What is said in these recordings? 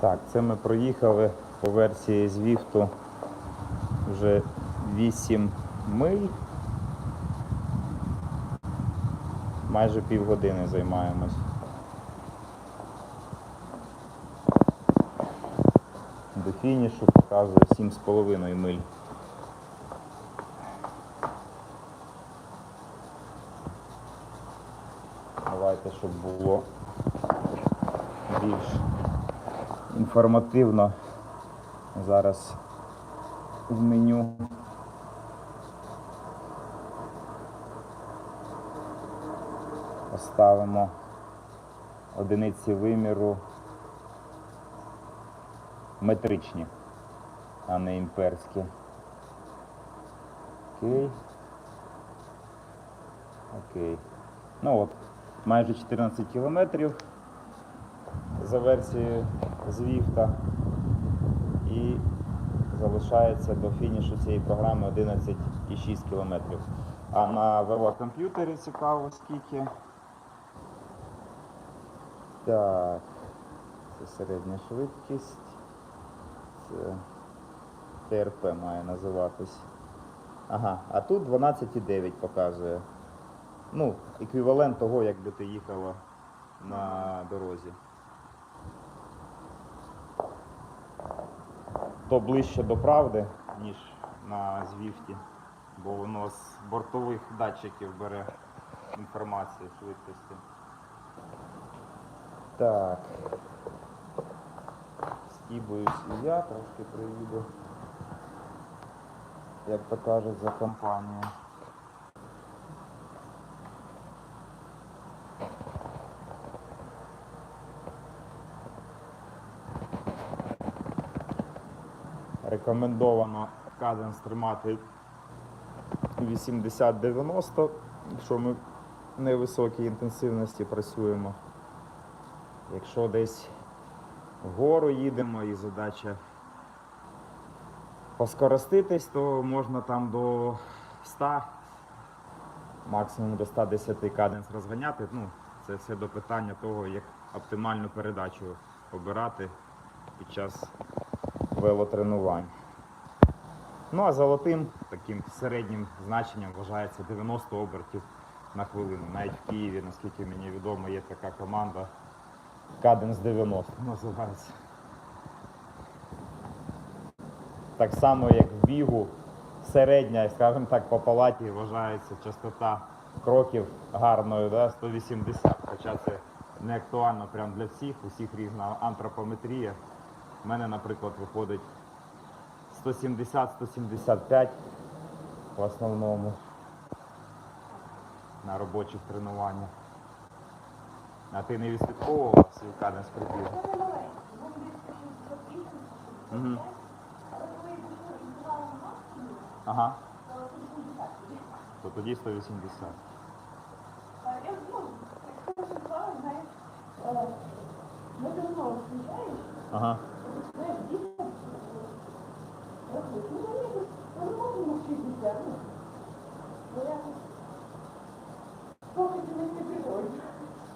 Так, це ми проїхали по версії Звіфту вже 8 миль. Майже півгодини займаємось. До фінішу показує 7,5 миль. Давайте, щоб було більш інформативно. Зараз в меню. Поставимо одиниці виміру метричні, а не імперські. Окей. Окей. Ну от, майже 14 кілометрів за версією Звіфта. І залишається до фінішу цієї програми 11,6 кілометрів. А на велокомп'ютері цікаво скільки. Так, це середня швидкість. Це ТРП має називатись. Ага, а тут 12,9 показує. Ну, еквівалент того, як би ти їхала на дорозі. То ближче до правди, ніж на Звіфті, бо воно з бортових датчиків бере інформацію швидкості. Так. Стібуюсь і я, трошки приїду. Як то кажуть, за компанію. Рекомендовано каденс тримати 80-90, якщо ми в невисокій інтенсивності працюємо. Якщо десь вгору їдемо і задача поскороститись, то можна там до 100, максимум до 110 каденс розганяти. Ну, це все до питання того, як оптимальну передачу обирати під час велотренувань. Ну а золотим таким середнім значенням вважається 90 обертів на хвилину. Навіть в Києві, наскільки мені відомо, є така команда Cadence 90 називається. Так само, як в бігу, середня, скажімо так, по палаті вважається частота кроків гарною, да, 180. Хоча це не актуально прям для всіх, у всіх різна антропометрія. У мене, наприклад, виходить 170-175 в основному на робочих тренуваннях. А ти не відслідковував свій каденс прибігу? Угу. Ага. То тоді 180. Ага.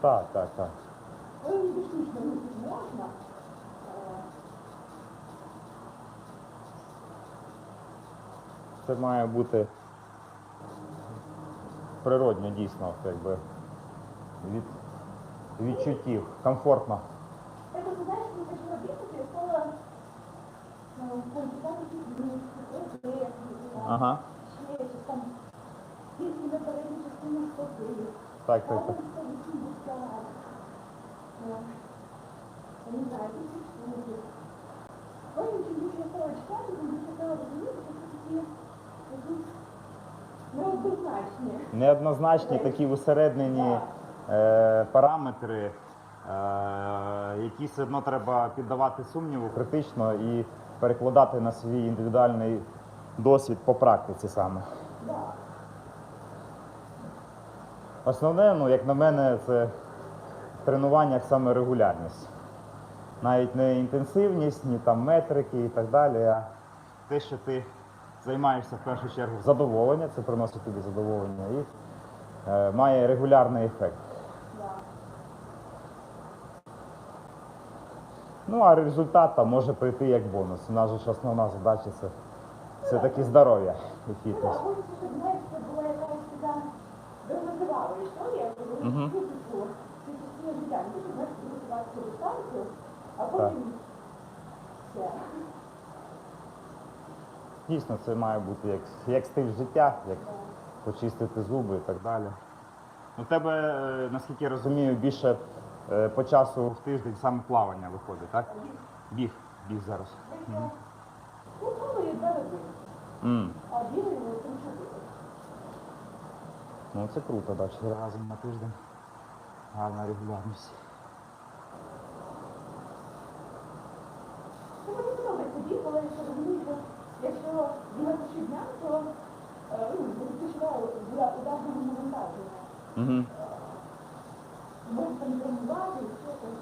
Так, так, так. Це має бути природньо дійсно, якби від відчуттів, комфортно. Это, ты стопи. Так, так, так. Там 180. Я не знаю, тисяч штук. Потім, чим більше я стала читати, тим більше стала розуміти, що це такі якісь неоднозначні. Неоднозначні такі усереднені е, параметри, е, які все одно треба піддавати сумніву критично і перекладати на свій індивідуальний досвід по практиці саме. Основне, ну, як на мене, це в тренуваннях саме регулярність. Навіть не інтенсивність, ні там метрики і так далі, а те, що ти займаєшся в першу чергу задоволення, це приносить тобі задоволення і е, має регулярний ефект. Ну, а результат там може прийти як бонус. У нас ж основна задача це все-таки здоров'я і фітнес. а Так. Дійсно, це має бути як, як стиль життя, як почистити зуби і так далі. У тебе, е, наскільки я розумію, більше по часу в тиждень саме плавання виходить, так? Біг, біг зараз. Мгм. М. Ну це круто, так, чотири рази на тиждень. Гарна регулярність. Ну, мені подобається біг, але я розумію, якщо щодня, то е, ну, і все так.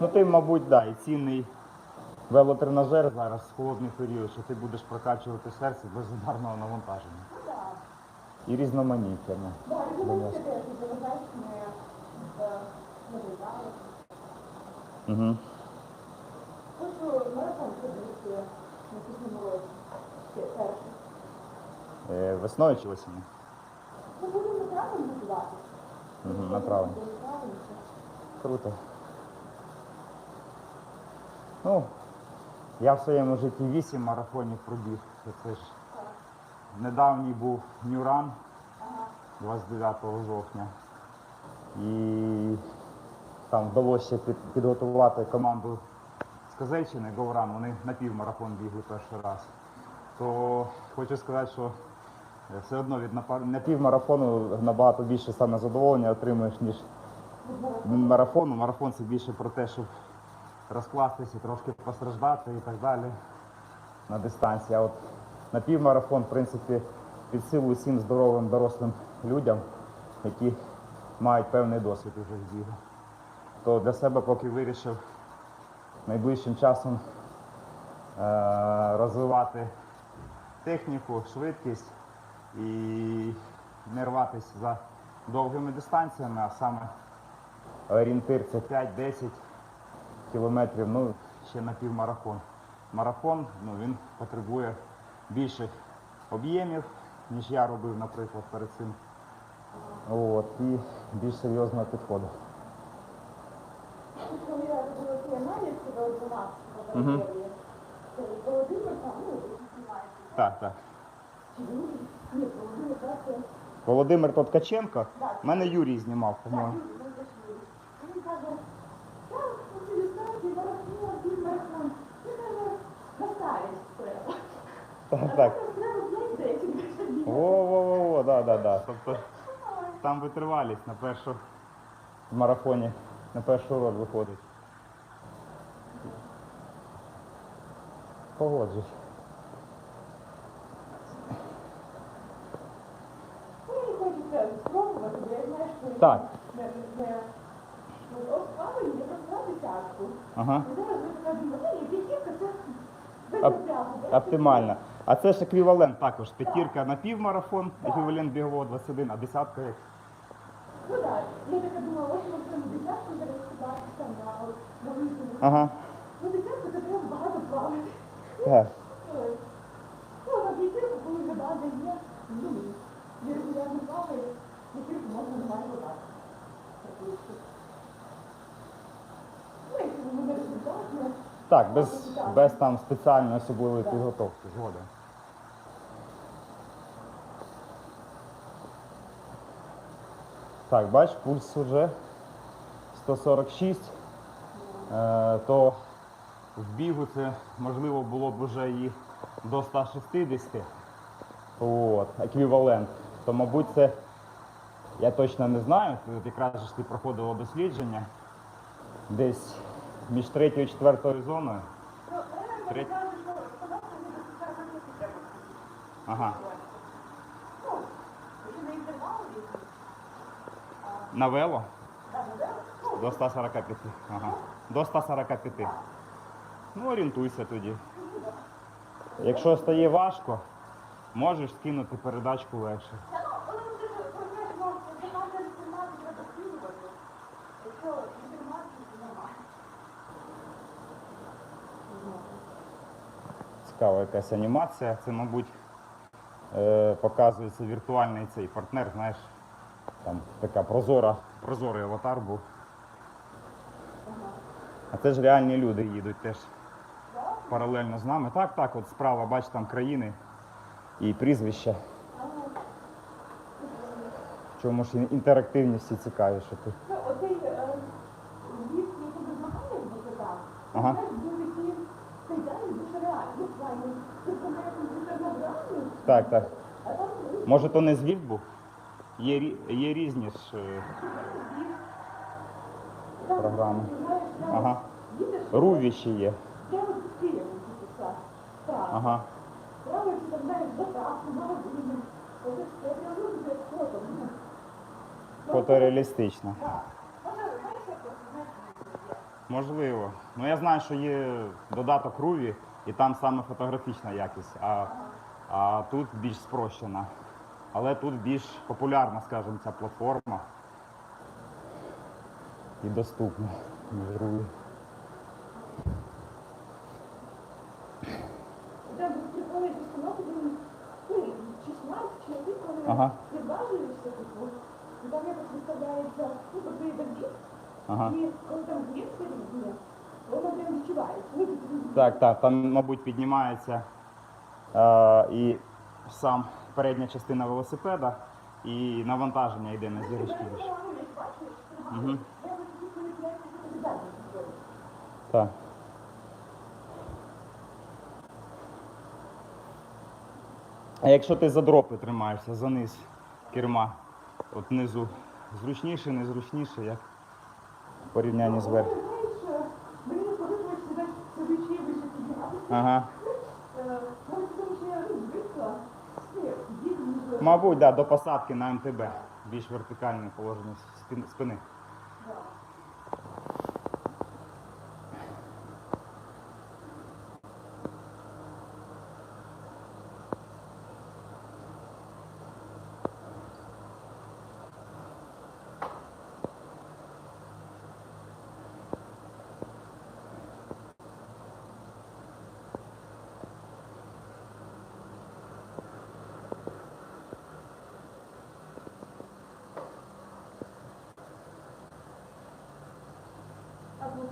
Ну ти, мабуть, да, і цінний велотренажер зараз холодний період, що ти будеш прокачувати серце без ударного навантаження. І різноманіття. Ну. Да, рекомендується теж, ти залишаєш не, е, не визнали. Угу. Хочу марафон ходити на наступному році. Е, весною чи осінню? Ну, будемо готувати. Угу, направлення. Буде правильно. Круто. Ну, я в своєму житті вісім марафонів пробіг. Це ж недавній був Нюран 29 жовтня. І там вдалося ще під, підготувати команду з Козельщини, Говран, вони на півмарафон бігли перший раз. То хочу сказати, що все одно від напа- на півмарафону набагато більше саме задоволення отримуєш, ніж марафону. Марафон це більше про те, щоб розкластися, трошки постраждати і так далі на дистанції. А от на півмарафон, в принципі, під силу всім здоровим дорослим людям, які мають певний досвід уже в бігу. То для себе поки вирішив найближчим часом е- розвивати техніку, швидкість і не рватися за довгими дистанціями, а саме орієнтир це 5-10 кілометрів, ну ще на півмарафон. Марафон ну, він потребує більших об'ємів, ніж я робив, наприклад, перед цим. От, і більш серйозного підходу. Тут, коли я робила ці аналіз, коли 12 Мгм. лабораторії, то Володимир там, який знімається, Так, так. Ні, Володимир, так, це Володимир. Так. Мене Юрій знімав, по-моєму. Він каже, так, марафон, півмарафон, каже, на треба. Так, так. Треба 5-10 більше бігати. Во-во-во, да, да, да. Тобто там витривалість на першу в марафоні, на першу роль виходить. Погоджусь. Ну, мені хочеться спробувати, бо я знаю, що Так. не, не, от от правильно, я просто десятку. Ага. І зараз ви така думаєте, ні, п'ятірка це без Оп- напрягу. да? Оптимально. А це ж еквівалент також. П'ятірка на півмарафон, еквівалент бігового 21, а десятка як. Ну так, я така думала, ось ми цьому десятку зараз там на, на. Ага. Ну десятку це треба багато плавати. Так. Ну, на п'ятірку, коли вода дає, ну, я регулярно плаваю, п'ятірку можна результатно, Так, без, без там спеціальної особливої підготовки. Згоден. Так, бач, пульс уже 146. Е, то в бігу це можливо було б вже і до 160. От, еквівалент. То, мабуть, це я точно не знаю. Тут якраз ж ти проходило дослідження десь між третьою і четвертою зоною. ну, Треть- Ага. Ну, на вело? Ну, до 145. Ага. До 145. Ну, орієнтуйся тоді. Якщо стає важко, можеш скинути передачку легше. Та ну, коли ми дуже розуміємо, що 15 треба цікава якась анімація. Це, мабуть, е, показується віртуальний цей партнер, знаєш, там така прозора, прозорий аватар був. А це ж реальні люди їдуть теж паралельно з нами. Так, так, от справа, бач, там країни і прізвища. Чому ж інтерактивність і цікаві, що ти. Ну, оцей е, ліс, який змагає в Ага. знаєш, дуже ті кайдани дуже реальні. Ну, правильно, ти помер комп'ютерна графіка, Так, так. Може, то не звіт був? Є, є різні ж. е, Програми. Ага. Руві ще є. з Києва тільки Так. Ага. Фотореалістично. Так. Можливо. Ну я знаю, що є додаток Руві, і там саме фотографічна якість, а, а тут більш спрощена. Але тут більш популярна, скажімо, ця платформа. І доступна, ніж Руві. Там приходять установки, думаю, 16 чоловік, коли Ага. відважуєшся, типу, і там якось виставляється, ну, тобто є Ага. і коли там звідси є, воно прям відчувається. Так, так, там, мабуть, піднімається е, і сам передня частина велосипеда, і навантаження йде на зірочки. Угу. Так. А якщо ти за дропи тримаєшся, за низ керма, от внизу зручніше, незручніше, як в порівнянні з верх. Знаєш, мені не подобається себе сидячи вище підніматися. Ага. Е, Може, тому що я ну, звикла, ну, як діти, ніж... Мабуть, да, до посадки на МТБ. Більш вертикальне положення спини.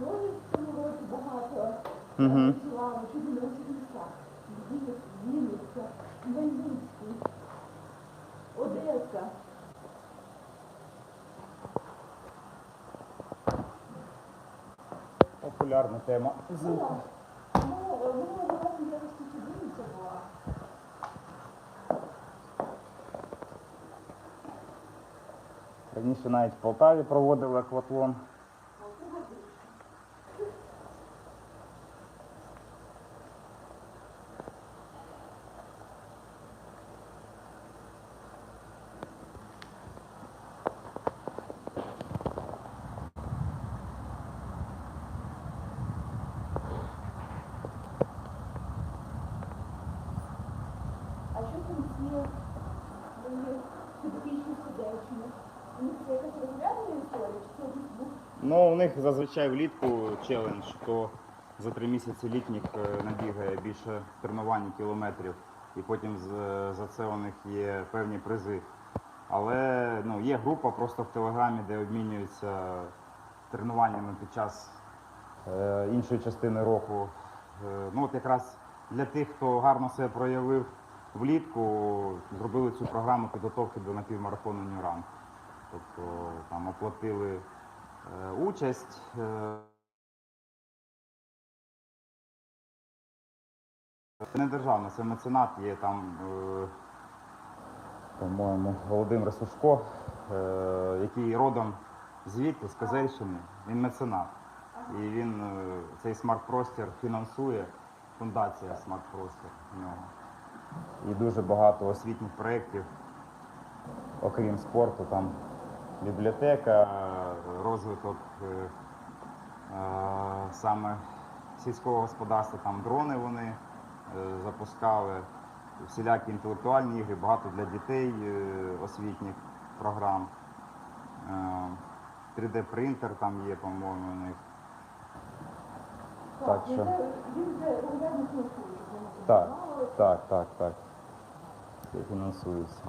Позвонить в цьому році багато Мгм. працювали, чи в наших містах. Вінниця, Вінниця, Хмельницький, Одеса. Популярна тема. Ну. Ну, е, минулого разу я ось тільки Вінниця була. Раніше навіть в Полтаві проводили акватлон. Там ці мої? У них це якась розглядана історія, чи Ну, у них зазвичай влітку челендж, хто за три місяці літніх е, набігає більше тренувань кілометрів, і потім з- за це у них є певні призи. Але ну, є група просто в Телеграмі, де обмінюються тренуваннями під час е, іншої частини року. Е, ну, от якраз для тих, хто гарно себе проявив влітку, зробили цю програму підготовки до напівмарафону Нюран. Тобто там оплатили е, участь. Це не державне, це меценат, є там, е, по-моєму, Володимир Сушко, е, який родом звідти, з Козельщини, він меценат. І він е, цей смарт-простір фінансує, фундація смарт-простір в нього. І дуже багато освітніх проєктів, окрім спорту, там бібліотека, розвиток е, саме сільського господарства, там дрони вони е, запускали, всілякі інтелектуальні ігри, багато для дітей е, освітніх програм. Е, 3D принтер там є, по-моєму, у них. Так що- Так, забували. так, так, так. Це фінансується.